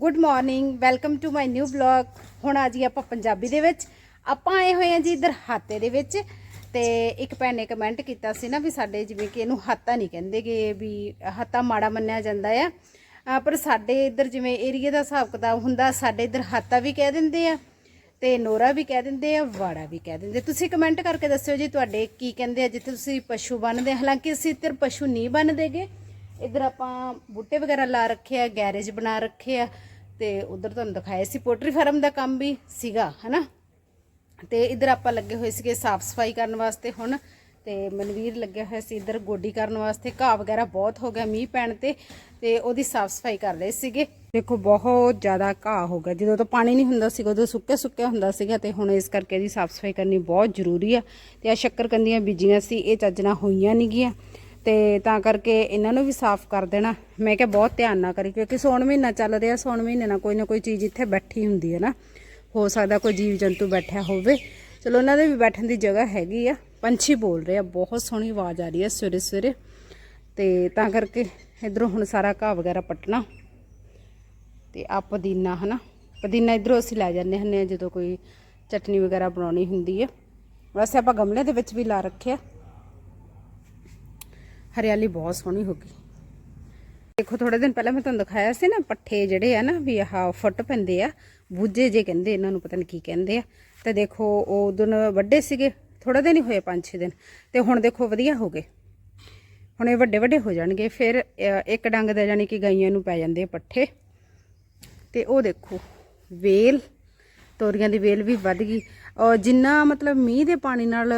Good morning welcome to my new vlog ਹੁਣ ਆ ਜੀ ਆਪਾਂ ਪੰਜਾਬੀ ਦੇ ਵਿੱਚ। ਆਪਾਂ ਆਏ ਹੋਏ ਆ ਜੀ ਇਧਰ ਹਾਤੇ ਦੇ ਵਿੱਚ। ਤੇ ਇੱਕ ਭੈਣ ਨੇ ਕਮੈਂਟ ਕੀਤਾ ਸੀ ਨਾ ਵੀ ਸਾਡੇ ਜਿਵੇਂ ਕਿ ਇਹਨੂੰ ਹਾਤਾ ਨਹੀਂ ਕਹਿੰਦੇਗੇ ਵੀ ਹਾਤਾ ਮਾੜਾ ਮੰਨਿਆ ਜਾਂਦਾ ਆ। ਪਰ ਸਾਡੇ ਇਧਰ ਜਿਵੇਂ ਏਰੀਆ ਦਾ ਹਿਸਾਬ ਕਿਤਾਬ ਹੁੰਦਾ, ਸਾਡੇ ਇਧਰ ਹਾਤਾ ਵੀ ਕਹਿ ਦਿੰਦੇ ਆ ਤੇ ਨੋਰਾ ਵੀ ਕਹਿ ਦਿੰਦੇ ਆ, ਵਾੜਾ ਵੀ ਕਹਿ ਦਿੰਦੇ। ਤੁਸੀਂ ਕਮੈਂਟ ਕਰਕੇ ਦੱਸਿਓ ਜੀ ਤੁਹਾਡੇ ਕੀ ਕਹਿੰਦੇ ਆ। ਜਿੱਥੇ ਤੁਸੀਂ ਪਸ਼ੂ ਬੰਨਦੇ ਹਾਲਾਂਕਿ ਅਸੀਂ ਇੱਧਰ ਪਸ਼ੂ ਨਹੀਂ ਬੰਨਦੇਗੇ ਇੱਧਰ ਆਪਾਂ ਬੂਟੇ ਵਗੈਰਾ ਲਾ ਰੱਖੇ ਆ, ਗੈਰੇਜ ਬਣਾ ਰੱਖੇ ਆ ਤੇ ਉਧਰ ਤੁਹਾਨੂੰ ਦਿਖਾਇਆ ਸੀ ਪੋਲਟਰੀ ਫਾਰਮ ਦਾ ਕੰਮ ਵੀ ਸੀਗਾ, ਹਨਾ? ਤੇ ਇੱਧਰ ਆਪਾਂ ਲੱਗੇ ਹੋਏ ਸੀਗੇ ਸਾਫ਼ ਸਫ਼ਾਈ ਕਰਨ ਵਾਸਤੇ ਹੁਣ ਤੇ ਮਨਵੀਰ ਲੱਗਿਆ ਹੋਇਆ ਸੀ ਇੱਧਰ ਗੋਡੀ ਕਰਨ ਵਾਸਤੇ, ਘਾਹ ਵਗੈਰਾ ਬਹੁਤ ਹੋ ਗਿਆ ਮੀਂਹ ਪੈਣ ਤੇ ਤੇ ਉਹਦੀ ਸਾਫ਼ ਸਫ਼ਾਈ ਕਰ ਰਹੇ ਸੀਗੇ। ਦੇਖੋ ਬਹੁਤ ਜ਼ਿਆਦਾ ਘਾਹ ਹੋ ਗਿਆ, ਜਦੋਂ ਤਾਂ ਪਾਣੀ ਨਹੀਂ ਹੁੰਦਾ ਸੀਗਾ, ਉਦੋਂ ਸੁੱਕੇ ਸੁੱਕਿਆ ਹੁੰਦਾ ਸੀਗਾ ਤੇ ਹੁਣ ਇਸ ਕਰਕੇ ਇਹਦੀ ਸਾਫ਼ ਸਫ਼ਾਈ ਕਰਨੀ ਬਹੁਤ ਜ਼ਰੂਰੀ ਆ ਤੇ ਆ ਸ਼ੱਕਰਕੰਦੀਆਂ ਬੀਜੀਆਂ ਸੀ, ਇਹ ਚੱਜ ਨਾਲ ਹੋਈਆਂ ਨਹੀਂ ਗੀਆਂ ਤੇ ਤਾਂ ਕਰਕੇ ਇਹਨਾਂ ਨੂੰ ਵੀ ਸਾਫ਼ ਕਰ ਦੇਣਾ। ਮੈਂ ਕਿਹਾ ਬਹੁਤ ਧਿਆਨ ਨਾਲ ਕਰੀ, ਕਿਉਂਕਿ ਸੌਣ ਮਹੀਨਾ ਚੱਲ ਰਿਹਾ, ਸੌਣ ਮਹੀਨੇ ਨਾਲ ਕੋਈ ਨਾ ਕੋਈ ਚੀਜ਼ ਇੱਥੇ ਬੈਠੀ ਹੁੰਦੀ ਹੈ ਨਾ। ਹੋ ਸਕਦਾ ਕੋਈ ਜੀਵ ਜੰਤੂ ਬੈਠਿਆ ਹੋਵੇ। ਚਲੋ ਉਹਨਾਂ ਦੇ ਵੀ ਬੈਠਣ ਦੀ ਜਗ੍ਹਾ ਹੈਗੀ ਆ। ਪੰਛੀ ਬੋਲ ਰਹੇ ਆ, ਬਹੁਤ ਸੋਹਣੀ ਆਵਾਜ਼ ਆ ਰਹੀ ਹੈ ਸਵੇਰੇ ਸਵੇਰੇ। ਤੇ ਤਾਂ ਕਰਕੇ ਇਧਰੋਂ ਹੁਣ ਸਾਰਾ ਘਾਹ ਵਗੈਰਾ ਪੱਟਣਾ। ਤੇ ਆ ਪੁਦੀਨਾ, ਹਨਾ? ਪੁਦੀਨਾ ਇਧਰੋਂ ਅਸੀਂ ਲੈ ਜਾਂਦੇ ਹੁੰਦੇ ਆ ਜਦੋਂ ਕੋਈ ਚਟਨੀ ਵਗੈਰਾ ਬਣਾਉਣੀ ਹੁੰਦੀ ਹੈ। ਵੈਸੇ ਆਪਾਂ ਗਮਲੇ ਦੇ ਵਿੱਚ ਵੀ ਲਾ ਰੱਖਿਆ। ਹਰਿਆਲੀ ਬਹੁਤ ਸੋਹਣੀ ਹੋ ਗਈ। ਦੇਖੋ ਥੋੜੇ ਦਿਨ ਪਹਿਲਾਂ ਮੈਂ ਤੁਹਾਨੂੰ ਦਿਖਾਇਆ ਸੀ ਨਾ, ਪੱਠੇ ਜਿਹੜੇ ਆ ਨਾ, ਵੀ ਆਹ ਫੁੱਟ ਪੈਂਦੇ ਆ, ਬੂਝੇ ਜੇ ਕਹਿੰਦੇ ਇਹਨਾਂ ਨੂੰ, ਪਤਾ ਨਹੀਂ ਕੀ ਕਹਿੰਦੇ ਆ। ਤੇ ਦੇਖੋ, ਉਹ ਦਿਨ ਵੱਡੇ ਸੀਗੇ ਥੋੜਾ ਦਿਨ ਹੀ ਹੋਏ 5-6 ਦਿਨ। ਤੇ ਹੁਣ ਦੇਖੋ, ਵਧੀਆ ਹੋ ਗਏ। ਹੁਣ ਇਹ ਵੱਡੇ ਵੱਡੇ ਹੋ ਜਾਣਗੇ। ਫਿਰ ਇੱਕ ਡੰਗ ਦਾ ਜਾਨੀ ਕਿ ਗਾਈਆਂ ਨੂੰ ਪੈ ਜਾਂਦੇ ਪੱਠੇ। ਤੇ ਉਹ ਦੇਖੋ, ਵੇਲ, ਤੋਰੀਆਂ ਦੀ ਵੇਲ ਵੀ ਵੱਧ ਗਈ। ਜਿੰਨਾ ਮਤਲਬ ਮੀਂਹ ਦੇ ਪਾਣੀ ਨਾਲ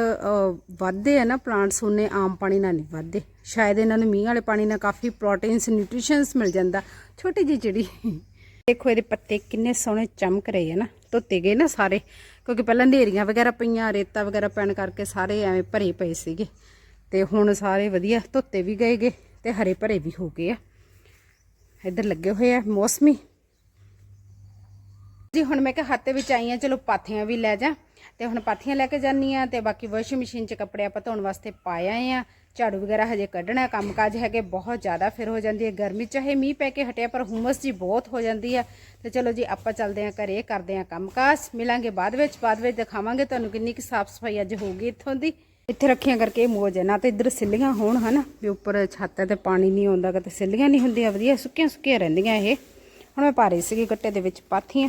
ਵੱਧਦੇ ਆ ਨਾ ਪਲਾਂਟਸ ਉਹਨੇ ਆਮ ਪਾਣੀ ਨਾਲ ਨਹੀਂ ਵੱਧਦੇ। ਸ਼ਾਇਦ ਇਹਨਾਂ ਨੂੰ ਮੀਂਹ ਵਾਲੇ ਪਾਣੀ ਨਾਲ ਕਾਫੀ ਪ੍ਰੋਟੀਨਸ ਨਿਊਟ੍ਰੀਸ਼ਨਸ ਮਿਲ ਜਾਂਦਾ। ਛੋਟੀ ਜਿਹੀ ਚਿੜੀ। ਦੇਖੋ ਇਹਦੇ ਪੱਤੇ ਕਿੰਨੇ ਸੋਹਣੇ ਚਮਕ ਰਹੇ ਆ ਨਾ, ਧੋਤੇ ਗਏ ਨਾ ਸਾਰੇ। ਕਿਉਂਕਿ ਪਹਿਲਾਂ ਹਨੇਰੀਆਂ ਵਗੈਰਾ ਪਈਆਂ, ਰੇਤਾ ਵਗੈਰਾ ਪੈਣ ਕਰਕੇ ਸਾਰੇ ਐਵੇਂ ਭਰੇ ਪਏ ਸੀਗੇ। ਤੇ ਹੁਣ ਸਾਰੇ ਵਧੀਆ, ਧੋਤੇ ਵੀ ਗਏਗੇ ਤੇ ਹਰੇ ਭਰੇ ਵੀ ਹੋ ਗਏ ਆ। ਇੱਧਰ ਲੱਗੇ ਹੋਏ ਆ ਮੌਸਮੀ। ਜੀ ਹੁਣ ਮੈਂ ਕਿਹਾ ਹੱਥ ਵਿੱਚ ਆਈ ਆ ਚਲੋ ਪਾਥੀਆਂ ਵੀ ਲੈ ਜਾ। ਤੇ ਹੁਣ ਪਾਥੀਆਂ ਲੈ ਕੇ ਜਾਨੀ ਆ ਤੇ ਬਾਕੀ ਵਾਸ਼ਿੰਗ ਮਸ਼ੀਨ 'ਚ ਕੱਪੜੇ ਆਪਾਂ ਧੋਣ ਵਾਸਤੇ ਪਾਏ ਆਏ ਆ। ਝਾੜੂ ਵਗੈਰਾ ਹਜੇ ਕੱਢਣਾ, ਕੰਮਕਾਜ ਹੈਗੇ ਬਹੁਤ ਜ਼ਿਆਦਾ ਫਿਰ ਹੋ ਜਾਂਦੀ ਹੈ ਗਰਮੀ, ਚਾਹੇ ਮੀਂਹ ਪੈ ਕੇ ਹਟਿਆ ਪਰ ਹੁਮਸ ਜੀ ਬਹੁਤ ਹੋ ਜਾਂਦੀ ਆ ਤੇ ਚਲੋ ਜੀ ਆਪਾਂ ਚੱਲਦੇ ਆ ਘਰੇ, ਕਰਦੇ ਆ ਕੰਮਕਾਜ। ਮਿਲਾਂਗੇ ਬਾਅਦ ਵਿੱਚ ਬਾਅਦ ਵਿੱਚ ਦਿਖਾਵਾਂਗੇ ਤੁਹਾਨੂੰ ਕਿੰਨੀ ਕੁ ਸਾਫ਼ ਸਫ਼ਾਈ ਅੱਜ ਹੋਊਗੀ ਇੱਥੋਂ ਦੀ। ਇੱਥੇ ਰੱਖੀਆਂ ਕਰਕੇ ਇਹ ਮੋਜ ਹੈ, ਨਾ ਤੇ ਇੱਧਰ ਸਿੱਲੀਆਂ ਹੋਣ ਹਨਾ, ਵੀ ਉੱਪਰ ਛੱਤ ਤੇ ਪਾਣੀ ਨਹੀਂ ਆਉਂਦਾ ਕਿਤੇ ਸਿੱਲੀਆਂ ਨਹੀਂ ਹੁੰਦੀਆਂ, ਵਧੀਆ ਸੁੱਕੀਆਂ ਸੁੱਕੀਆਂ ਰਹਿੰਦੀਆਂ ਇਹ। ਹੁਣ ਮੈਂ ਪਾ ਰਹੀ ਸੀਗੀ, ਗੱਟੇ ਦੇ ਵਿੱਚ ਪਾਥੀਆਂ।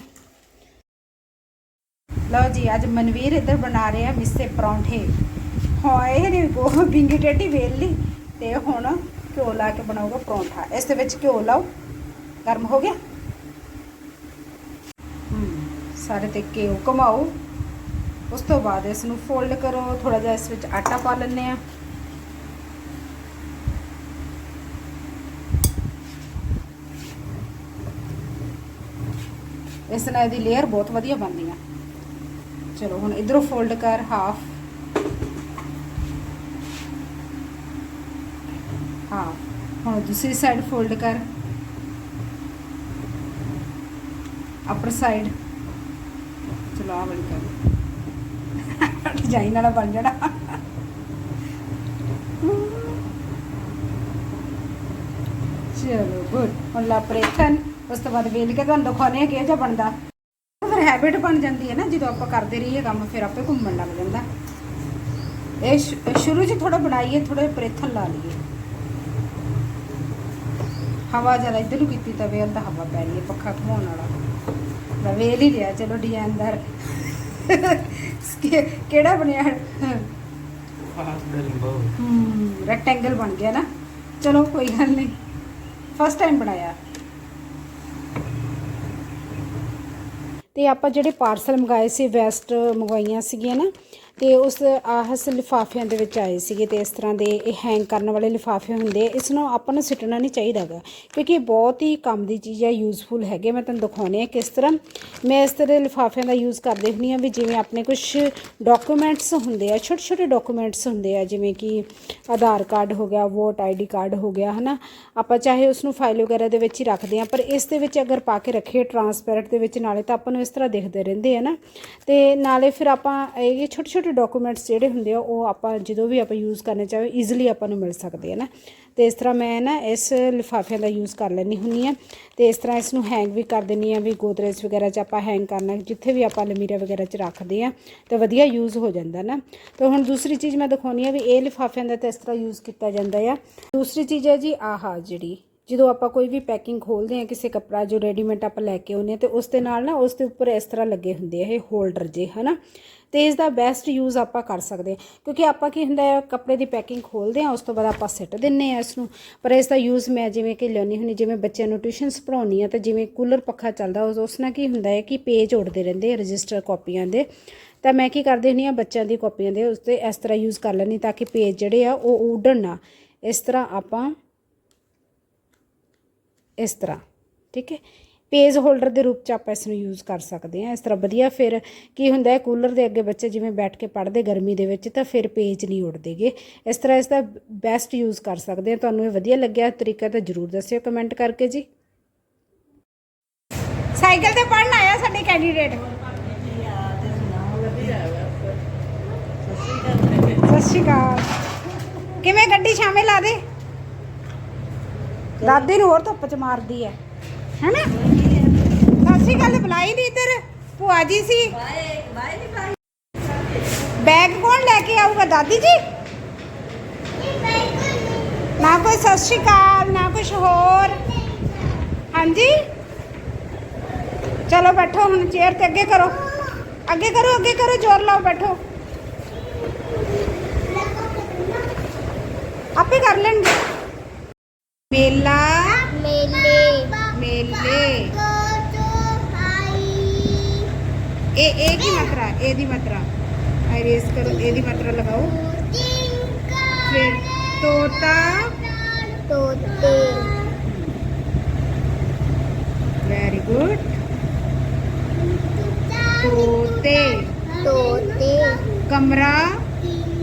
ਲਓ ਜੀ ਅੱਜ ਮਨਵੀਰ ਇੱਧਰ ਬਣਾ ਰਹੇ ਆ ਮਿੱਸੇ ਪਰੌਂਠੇ। ਹੋਏ ਨੇ ਉਹ ਬਿੰਗੀ ਟੇਢੀ ਵੇਲ ਲਈ। ਤੇ ਹੁਣ ਘਿਓ ਲਾ ਕੇ ਬਣਾਊਗਾ ਪਰੌਂਠਾ। ਇਸ ਦੇ ਵਿੱਚ ਘਿਓ ਲਾਓ। ਗਰਮ ਹੋ ਗਿਆ? ਹਮ, ਸਾਰੇ ਤੇ ਘਿਓ ਘਮਾਓ। ਉਸ ਤੋਂ ਬਾਅਦ ਇਸ ਨੂੰ ਫੋਲਡ ਕਰੋ। ਥੋੜਾ ਜਿਹਾ ਇਸ ਵਿੱਚ ਆਟਾ ਪਾ ਲੈਂਦੇ ਆ। ਇਸ ਨਾਲ ਇਹਦੀ ਲੇਅਰ ਬਹੁਤ ਵਧੀਆ ਬਣਦੀ ਆ। ਚਲੋ, ਹੁਣ ਇਧਰੋਂ ਫੋਲਡ ਕਰ ਹਾਫ ਹਾਂ, ਹੁਣ ਦੂਸਰੀ ਸਾਈਡ ਫੋਲਡ ਕਰ। ਅਪਰ ਸਾਈਡ ਚਲੋ ਆ ਵਾਲੀ ਕਰ। ਡਿਜ਼ਾਈਨ ਵਾਲਾ ਬਣ ਜਾਣਾ। ਚਲੋ ਗੁੱਡ ਹੁਣ ਲਾਪਰੇਸ਼ਨ ਉਸ ਤੋਂ ਬਾਅਦ ਵੇਲ ਕੇ ਤੁਹਾਨੂੰ ਦਿਖਾਉਣੇ ਆ ਕਿਹੋ ਜਿਹਾ ਬਣਦਾ। ਹੈਬਿਟ ਬਣ ਜਾਂਦੀ ਹੈ ਨਾ ਜਦੋਂ ਆਪਾਂ ਕਰਦੇ ਰਹੀਏ ਕੰਮ ਫਿਰ ਆਪੇ ਘੁੰਮਣ ਲੱਗ ਜਾਂਦਾ। ਇਹ ਸ਼ੁਰੂ 'ਚ ਥੋੜਾ ਬਣਾਈਏ ਥੋੜੇ ਪ੍ਰੇਥਨ ਲਾ ਲਈਏ। ਹਵਾ ਜਰਾ ਇੱਧਰ ਨੂੰ ਕੀਤੀ ਤਾਂ ਵੇਲ ਤਾਂ ਹਵਾ ਪੈ ਰਹੀ ਹੈ ਪੱਖਾ ਘੁਮਾਉਣ ਵਾਲਾ। ਮੈਂ ਵੇਲ ਹੀ ਲਿਆ ਚਲੋ ਡਿਜ਼ਾਈਨਦਾਰ। ਕਿਹੜਾ ਬਣਿਆ? ਰੈਕਟੈਂਗਲ ਬਣ ਗਿਆ ਨਾ। ਚਲੋ ਕੋਈ ਗੱਲ ਨਹੀਂ। ਫਸਟ ਟਾਈਮ ਬਣਾਇਆ। ਤੇ ਆਪਾਂ ਜਿਹੜੇ ਪਾਰਸਲ ਮੰਗਾਏ ਸੀ ਵੈਸਟ ਮੰਗਵਾਈਆਂ ਸੀਗੀਆਂ ਨਾ ਤੇ ਉਸ ਆਹਸ ਲਿਫਾਫਿਆਂ ਦੇ ਵਿੱਚ ਆਏ ਸੀਗੇ ਤੇ ਇਸ ਤਰ੍ਹਾਂ ਦੇ ਇਹ ਹੈਂਗ ਕਰਨ ਵਾਲੇ ਲਿਫਾਫੇ ਹੁੰਦੇ, ਇਸ ਨੂੰ ਆਪਾਂ ਨੂੰ ਸਿੱਟਣਾ ਨਹੀਂ ਚਾਹੀਦਾਗਾ ਕਿਉਂਕਿ ਇਹ ਬਹੁਤ ਹੀ ਕੰਮ ਦੀ ਚੀਜ਼ ਹੈ ਯੂਜ਼ਫੁਲ ਹੈਗੇ, ਮੈਂ ਤੁਹਾਨੂੰ ਦਿਖਾਉਣੇ ਆ ਕਿਸ ਤਰ੍ਹਾਂ। ਮੈਂ ਇਸ ਤਰ੍ਹਾਂ ਦੇ ਲਿਫਾਫਿਆਂ ਦਾ ਯੂਜ਼ ਕਰਦੀ ਹੁੰਦੀ ਆ ਵੀ ਜਿਵੇਂ ਆਪਣੇ ਕੁਝ ਡਾਕੂਮੈਂਟਸ ਹੁੰਦੇ ਆ ਛੋਟੇ ਛੋਟੇ ਡਾਕੂਮੈਂਟਸ ਹੁੰਦੇ ਆ, ਜਿਵੇਂ ਕਿ ਆਧਾਰ ਕਾਰਡ ਹੋ ਗਿਆ ਵੋਟ ਆਈਡੀ ਕਾਰਡ ਹੋ ਗਿਆ, ਹਨਾ। ਆਪਾਂ ਚਾਹੇ ਉਸ ਨੂੰ ਫਾਈਲ ਵਗੈਰਾ ਦੇ ਵਿੱਚ ਹੀ ਰੱਖਦੇ ਆ ਪਰ ਇਸ ਦੇ ਵਿੱਚ ਅਗਰ ਪਾ ਕੇ ਰੱਖੀਏ ਟਰਾਂਸਪੇਰੈਂਟ ਦੇ ਵਿੱਚ, ਨਾਲੇ ਤਾਂ ਆਪਾਂ ਨੂੰ ਇਸ ਤਰ੍ਹਾਂ ਦਿਖਦੇ ਰਹਿੰਦੇ ਆ ਨਾ। ਤੇ ਨਾਲੇ ਫਿਰ ਆਪਾਂ ਇਹ ਛੋਟੇ ਛੋਟੇ ਛੋਟੇ-ਛੋਟੇ ਡਾਕੂਮੈਂਟਸ ਜਿਹੜੇ ਹੁੰਦੇ ਆ, ਉਹ ਆਪਾਂ ਜਦੋਂ ਵੀ ਆਪਾਂ ਯੂਜ਼ ਕਰਨੇ ਚਾਹੋ ਈਜ਼ੀਲੀ ਆਪਾਂ ਨੂੰ ਮਿਲ ਸਕਦੇ ਆ ਨਾ। ਤੇ ਇਸ ਤਰ੍ਹਾਂ ਮੈਂ ਨਾ ਇਸ ਲਿਫਾਫਿਆਂ ਦਾ ਯੂਜ਼ ਕਰ ਲੈਣੀ ਹੁੰਨੀ ਆ। ਤੇ ਇਸ ਤਰ੍ਹਾਂ ਇਸ ਨੂੰ ਹੈਂਗ ਵੀ ਕਰ ਦਿੰਨੀ ਆ, ਵੀ ਗੋਦਰੇਜ ਵਗੈਰਾ 'ਚ ਆਪਾਂ ਹੈਂਗ ਕਰਨਾ, ਜਿੱਥੇ ਵੀ ਆਪਾਂ ਅਲਮੀਰਾ ਵਗੈਰਾ 'ਚ ਰੱਖਦੇ ਆ, ਤੇ ਵਧੀਆ ਯੂਜ਼ ਹੋ ਜਾਂਦਾ ਨਾ। ਤੇ ਹੁਣ ਦੂਸਰੀ ਚੀਜ਼ ਮੈਂ ਦਿਖਾਉਣੀ ਆ ਵੀ ਇਹ ਲਿਫਾਫਿਆਂ ਦਾ ਤਾਂ ਇਸ ਤਰ੍ਹਾਂ ਯੂਜ਼ ਕੀਤਾ ਜਾਂਦਾ ਆ। ਦੂਸਰੀ ਚੀਜ਼ ਹੈ ਜੀ ਆਹਾ ਜਿਹੜੀ ਜਦੋਂ ਆਪਾਂ ਕੋਈ ਵੀ ਪੈਕਿੰਗ ਖੋਲਦੇ ਆ ਕਿਸੇ ਕੱਪੜਾ ਜੋ ਰੈਡੀਮੇਡ ਆਪਾਂ ਲੈ ਕੇ ਆਉਂਦੇ ਆ ਤੇ ਉਸ ਦੇ ਨਾਲ ਨਾ ਉਸ ਦੇ ਉੱਪਰ ਇਸ ਤਰ੍ਹਾਂ ਲੱਗੇ ਹੁੰਦੇ ਆ ਇਹ ਹੋਲਡਰ ਜੇ, ਹਨਾ? ਤੇ ਇਸ ਦਾ ਬੈਸਟ ਯੂਜ਼ ਆਪਾਂ ਕਰ ਸਕਦੇ ਕਿਉਂਕਿ ਆਪਾਂ ਕੀ ਹੁੰਦਾ ਹੈ, ਕੱਪੜੇ ਦੀ ਪੈਕਿੰਗ ਖੋਲਦੇ ਆ ਉਸ ਤੋਂ ਬਾਅਦ ਆਪਾਂ ਸਿੱਟ ਦਿੰਨੇ ਆ ਇਸ ਨੂੰ ਪਰ ਇਸ ਦਾ ਯੂਜ਼ ਮੈਂ ਜਿਵੇਂ ਕਿ ਲਿਆਉਂਦੀ ਹੁੰਦੀ, ਜਿਵੇਂ ਬੱਚਿਆਂ ਨੂੰ ਟਿਊਸ਼ਨਸ ਪੜਾਉਣੀ ਆ ਤਾਂ ਜਿਵੇਂ ਕੂਲਰ ਪੱਖਾ ਚੱਲਦਾ, ਉਸ ਉਸ ਨਾਲ ਕੀ ਹੁੰਦਾ ਹੈ ਕਿ ਪੇਜ ਉੜਦੇ ਰਹਿੰਦੇ ਆ ਰਜਿਸਟਰ ਕਾਪੀਆਂ ਦੇ। ਤਾਂ ਮੈਂ ਕੀ ਕਰਦੀ ਹੁੰਦੀ ਆ ਬੱਚਿਆਂ ਦੀ ਕਾਪੀਆਂ ਦੇ ਉਸ ਤੇ ਇਸ ਤਰ੍ਹਾਂ ਯੂਜ਼ ਕਰ ਲੈਂਦੀ ਤਾਂ ਕਿ ਪੇਜ ਜਿਹੜੇ ਆ ਉਹ ਉਡਣ ਨਾ। ਇਸ ਤਰ੍ਹਾਂ ਆਪਾਂ ਇਸ ਤਰ੍ਹਾਂ, ਠੀਕ ਹੈ? ਪੇਜ ਹੋਲਡਰ ਦੇ ਰੂਪ ਚ ਆਪਾਂ ਇਸ ਨੂੰ ਯੂਜ਼ ਕਰ ਸਕਦੇ ਹਾਂ, ਇਸ ਤਰ੍ਹਾਂ ਵਧੀਆ। ਫਿਰ ਕੀ ਹੁੰਦਾ ਹੈ ਕੂਲਰ ਦੇ ਅੱਗੇ ਬੱਚੇ ਜਿਵੇਂ ਬੈਠ ਕੇ ਪੜ੍ਹਦੇ ਗਰਮੀ ਦੇ ਵਿੱਚ, ਤਾਂ ਫਿਰ ਪੇਜ ਨਹੀਂ ਉੱਡਦੇਗੇ। ਇਸ ਤਰ੍ਹਾਂ ਇਸ ਦਾ ਬੈਸਟ ਯੂਜ਼ ਕਰ ਸਕਦੇ ਹਾਂ। ਤੁਹਾਨੂੰ ਇਹ ਵਧੀਆ ਲੱਗਿਆ ਤਰੀਕਾ ਤਾਂ ਜਰੂਰ ਦੱਸਿਓ ਕਮੈਂਟ ਕਰਕੇ ਜੀ। ਸਾਈਕਲ ਤੇ ਪੜਨ ਆਇਆ ਸਾਡੇ ਕੈਂਡੀਡੇਟ ਸਤਿ ਸ਼੍ਰੀ ਅਕਾਲ। ਕਿਵੇਂ ਗੱਡੀ ਸ਼ਾਮੇ ਲਾ ਦੇ? ਦਾਦੀ ਨੂੰ ਹੋਰ ਧੁੱਪ ਚ ਮਾਰਦੀ ਹੈ ਹੈਨਾ? ਸ਼੍ਰੀ ਅਕਾਲ ਬੁਲਾਈ ਨਹੀਂ ਇੱਧਰ ਭੂਆ ਜੀ ਸੀ। ਬੈਗ ਕੌਣ ਲੈ ਕੇ ਆਊਗਾ ਦਾਦੀ ਜੀ? ਨਾ। ਕੋਈ ਸਤਿ ਸ਼੍ਰੀ ਅਕਾਲ ਨਾ ਕੁਝ ਹੋਰ। ਹਾਂਜੀ? ਚਲੋ ਬੈਠੋ ਹੁਣ ਚੇਅਰ ਤੇ ਅੱਗੇ ਕਰੋ। ਅੱਗੇ ਕਰੋ ਅੱਗੇ ਕਰੋ ਜ਼ੋਰ ਲਾਓ ਬੈਠੋ। ਆਪੇ ਕਰ ਲੈਣਗੇ। ਮੇਲਾ ਮੇਲੇ ਮੇਲੇ ਇਹ ਇਹ ਕੀ ਮਾਤਰਾ ਇਹਦੀ ਮਾਤਰਾ ਆਇਰੇਸ ਕਰੋ ਇਹਦੀ ਮਾਤਰਾ ਲਗਾਓ ਫਿਰ ਤੋਤਾ ਤੋਤੇ ਵੈਰੀ ਗੁੱਡ ਤੋਤੇ ਤੋਤੇ ਕਮਰਾ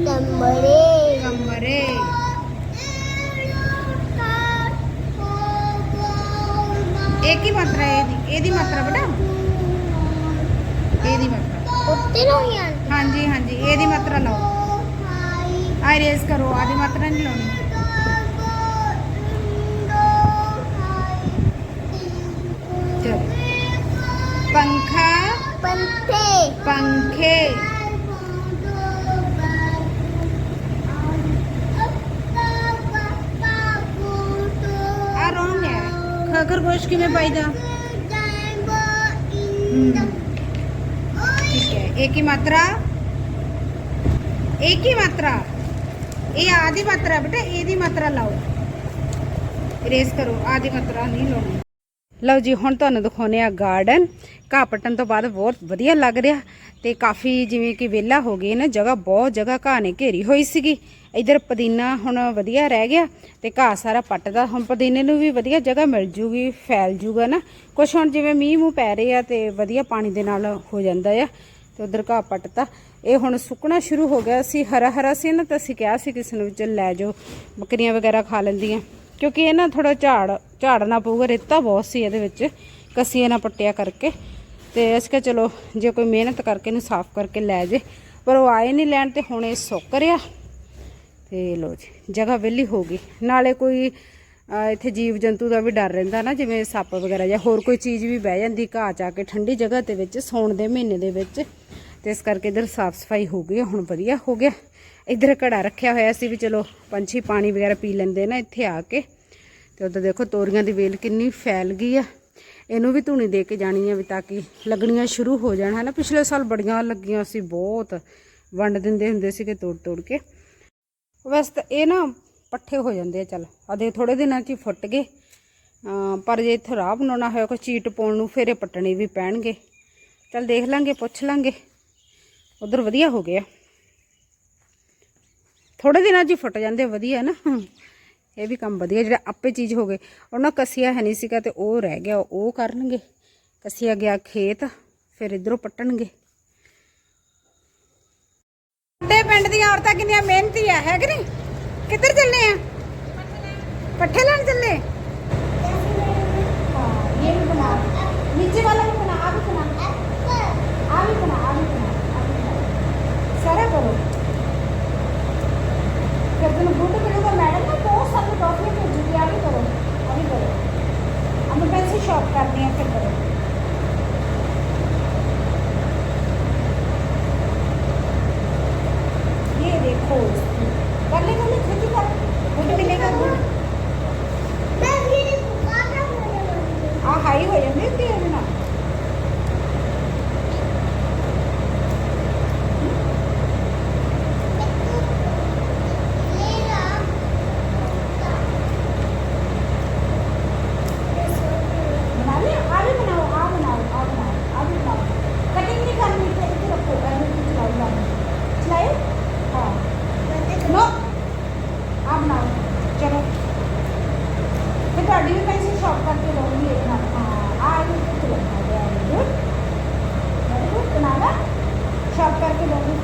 ਕਮਰੇ ਕਮਰੇ ਇਹ ਕੀ ਮਾਤਰਾ ਹੈ ਇਹਦੀ ਇਹਦੀ ਮਾਤਰਾ ਬੇਟਾ। ਇਹਦੀ ਮਾਤਰਾ। ਉੱਤੇ ਆਂਦੇ ਹਾਂਜੀ ਹਾਂਜੀ ਇਹਦੀ ਮਾਤਰਾ ਲਾਓ। ਆਇਰੇਸ ਕਰੋ ਆਦੀ ਮਾਤਰਾ ਨਹੀਂ ਲਾਉਣੀ। ਖਰਗੋਸ਼ ਕਿਵੇਂ ਪਾਈਦਾ ਠੀਕ ਹੈ ਇਹ ਕੀ ਮਾਤਰਾ? ਇਹ ਕੀ ਮਾਤਰਾ? ਇਹ ਆਦੀ ਮਾਤਰਾ ਬੇਟਾ ਇਹਦੀ ਮਾਤਰਾ ਲਾਓ। ਇਰੇਸ ਕਰੋ ਆਦੀ ਮਾਤਰਾ ਨਹੀਂ ਲਾਉਣੀ। ਲਓ ਜੀ, ਹੁਣ ਤੁਹਾਨੂੰ ਦਿਖਾਉਨੇ ਆ ਗਾਰਡਨ ਘਾਹ ਪੱਟਣ ਤੋਂ ਬਾਅਦ ਬਹੁਤ ਵਧੀਆ ਲੱਗ ਰਿਹਾ। ਤੇ ਕਾਫੀ ਜਿਵੇਂ ਕਿ ਵਿਹਲਾ ਹੋ ਗਈ ਨਾ, ਜਗ੍ਹਾ ਬਹੁਤ ਜਗ੍ਹਾ ਘਾਹ ਨੇ ਘੇਰੀ ਹੋਈ ਸੀਗੀ। ਇਧਰ ਪੁਦੀਨਾ ਹੁਣ ਵਧੀਆ ਰਹਿ ਗਿਆ ਤੇ ਘਾਹ ਸਾਰਾ ਪੱਟਦਾ। ਹੁਣ ਪੁਦੀਨੇ ਨੂੰ ਵੀ ਵਧੀਆ ਜਗ੍ਹਾ ਮਿਲ ਜੂਗੀ, ਫੈਲ ਜੂਗਾ ਨਾ। ਕੁਛ ਹੁਣ ਜਿਵੇਂ ਮੀਂਹ ਮੂੰਹ ਪੈ ਰਹੇ ਆ ਤੇ ਵਧੀਆ ਪਾਣੀ ਦੇ ਨਾਲ ਹੋ ਜਾਂਦਾ ਆ ਤੇ ਉਧਰ ਘਾਹ ਪੱਟਤਾ। ਇਹ ਹੁਣ ਸੁੱਕਣਾ ਸ਼ੁਰੂ ਹੋ ਗਿਆ ਸੀ ਹਰਾ ਹਰਾ ਸੀ ਨਾ, ਤਾਂ ਅਸੀਂ ਕਿਹਾ ਸੀ ਕਿਸੇ ਨੂੰ ਚੱਲ ਲੈ ਜਾਓ, ਬੱਕਰੀਆਂ ਵਗੈਰਾ ਖਾ ਲੈਂਦੀਆਂ। ਕਿਉਂਕਿ ਇਹ ਨਾ ਥੋੜਾ ਝਾੜ, ਝਾੜਨਾ ਪਊਗਾ, ਰੇਤਾ ਬਹੁਤ ਸੀ ਇਹਦੇ ਵਿੱਚ ਕਸੀਏ ਨਾਲ ਪੱਟਿਆ ਕਰਕੇ। ਤੇ ਅਸੀਂ ਕਿਹਾ ਚਲੋ, ਜੇ ਕੋਈ ਮਿਹਨਤ ਕਰਕੇ ਇਹਨੂੰ ਸਾਫ਼ ਕਰਕੇ ਲੈ ਜੇ, ਪਰ ਉਹ ਆਏ ਨਹੀਂ ਲੈਣ ਤੇ ਹੁਣ ਇਹ ਸੁੱਕ ਰਿਹਾ। ਤੇ ਲੋ ਜੀ, ਜਗ੍ਹਾ ਵਿਹਲੀ ਹੋ ਗਈ। ਨਾਲੇ ਕੋਈ ਇੱਥੇ ਜੀਵ ਜੰਤੂ ਦਾ ਵੀ ਡਰ ਰਹਿੰਦਾ ਨਾ, ਜਿਵੇਂ ਸੱਪ ਵਗੈਰਾ ਜਾਂ ਹੋਰ ਕੋਈ ਚੀਜ਼ ਵੀ ਬਹਿ ਜਾਂਦੀ, ਘਾਹ ਚ ਆ ਕੇ ਠੰਡੀ ਜਗ੍ਹਾ ਦੇ ਵਿੱਚ, ਸੌਣ ਦੇ ਮਹੀਨੇ ਦੇ ਵਿੱਚ। ਤੇ ਇਸ ਕਰਕੇ ਇਧਰ ਸਾਫ਼ ਸਫ਼ਾਈ ਹੋ ਗਈ ਹੁਣ ਵਧੀਆ ਹੋ ਗਿਆ। ਇਧਰ ਘੜਾ ਰੱਖਿਆ ਹੋਇਆ ਸੀ ਵੀ ਚਲੋ ਪੰਛੀ ਪਾਣੀ ਵਗੈਰਾ ਪੀ ਲੈਂਦੇ ਨਾ ਇੱਥੇ ਆ ਕੇ। ਤੇ ਉਧਰ ਦੇਖੋ ਤੋਰੀਆਂ ਦੀ ਵੇਲ ਕਿੰਨੀ ਫੈਲ ਗਈ ਆ। ਇਹਨੂੰ ਵੀ ਧੂਣੀ ਦੇ ਕੇ ਜਾਣੀ ਆ ਵੀ ਤਾਂ ਕਿ ਲੱਗਣੀਆਂ ਸ਼ੁਰੂ ਹੋ ਜਾਣ। ਹਨਾ ਪਿਛਲੇ ਸਾਲ ਬੜੀਆਂ ਲੱਗੀਆਂ ਸੀ ਬਹੁਤ। ਵੰਡ ਦਿੰਦੇ ਹੁੰਦੇ ਸੀਗੇ ਤੋੜ ਤੋੜ ਕੇ। ਵੈਸੇ ਤਾਂ ਇਹ ਨਾ ਪੱਠੇ ਹੋ ਜਾਂਦੇ ਆ ਚੱਲ। ਅਦੇ ਥੋੜੇ ਦਿਨਾਂ 'ਚ ਹੀ ਫੁੱਟ ਗਏ। ਪਰ ਜੇ ਇੱਥੇ ਰਾਹ ਬਣਾਉਣਾ ਹੋਇਆ ਕੋਈ ਚੀਟ ਪਾਉਣ ਨੂੰ ਫਿਰ ਇਹ ਪੱਟਣੇ ਵੀ ਪੈਣਗੇ। ਚੱਲ ਦੇਖ ਲਾਂਗੇ, ਪੁੱਛ ਲਾਂਗੇ। ਉਧਰ ਵਧੀਆ ਹੋ ਗਿਆ। ਥੋੜੇ ਦਿਨਾਂ 'ਚ ਹੀ ਜਾਂਦੇ, ਵਧੀਆ ਨਾ। ਇਹ ਵੀ ਕੰਮ ਵਧੀਆ, ਜਿਹੜਾ ਆਪੇ ਚੀਜ਼ ਹੋ ਗਏ। ਉਹਨਾਂ ਕਸੀਆ ਹੈ ਨਹੀਂ ਸੀਗਾ ਤੇ ਉਹ ਰਹਿ ਗਿਆ, ਉਹ ਕਰਨਗੇ। ਕਸੀਆ ਗਿਆ ਖੇਤ, ਫਿਰ ਇਧਰੋਂ ਪੱਟਣਗੇ। ਤੇ ਪਿੰਡ ਦੀਆਂ ਔਰਤਾਂ ਕਿੰਨੀਆਂ ਮਿਹਨਤੀ ਆ, ਹੈ ਕਿ ਨਹੀਂ? ਕਿੱਧਰ ਚੱਲੇ ਆ? ਪੱਠੇ ਲੈਣ ਚੱਲੇ?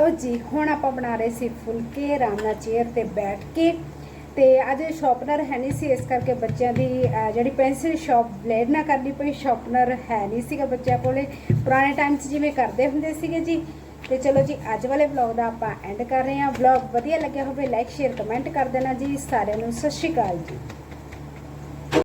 ਲਓ ਜੀ, ਹੁਣ ਆਪਾਂ ਬਣਾ ਰਹੇ ਸੀ ਫੁਲਕੇ ਆਰਾਮ ਨਾਲ ਚੇਅਰ ਤੇ ਬੈਠ ਕੇ। ਤੇ ਅੱਜ ਸ਼ਾਰਪਨਰ ਹੈ ਨਹੀਂ ਸੀ, ਇਸ ਕਰਕੇ ਬੱਚਿਆਂ ਦੀ ਜਿਹੜੀ ਪੈਨਸਿਲ ਸ਼ਾਰਪ ਬਲੇਡ ਨਾ ਕਰਨੀ ਪਈ ਸ਼ਾਰਪਨਰ ਹੈ ਨਹੀਂ ਸੀਗਾ ਬੱਚਿਆਂ ਕੋਲੇ। ਪੁਰਾਣੇ ਟਾਈਮ 'ਚ ਜਿਵੇਂ ਕਰਦੇ ਹੁੰਦੇ ਸੀਗੇ ਜੀ। ਤੇ ਚਲੋ ਜੀ, ਅੱਜ ਵਾਲੇ ਵਲੌਗ ਦਾ ਆਪਾਂ ਐਂਡ ਕਰ ਰਹੇ ਹਾਂ। ਵਲੌਗ ਵਧੀਆ ਲੱਗਿਆ ਹੋਵੇ ਲਾਈਕ ਸ਼ੇਅਰ ਕਮੈਂਟ ਕਰ ਦੇਣਾ ਜੀ। ਸਾਰਿਆਂ ਨੂੰ ਸਤਿ ਸ਼੍ਰੀ ਅਕਾਲ ਜੀ।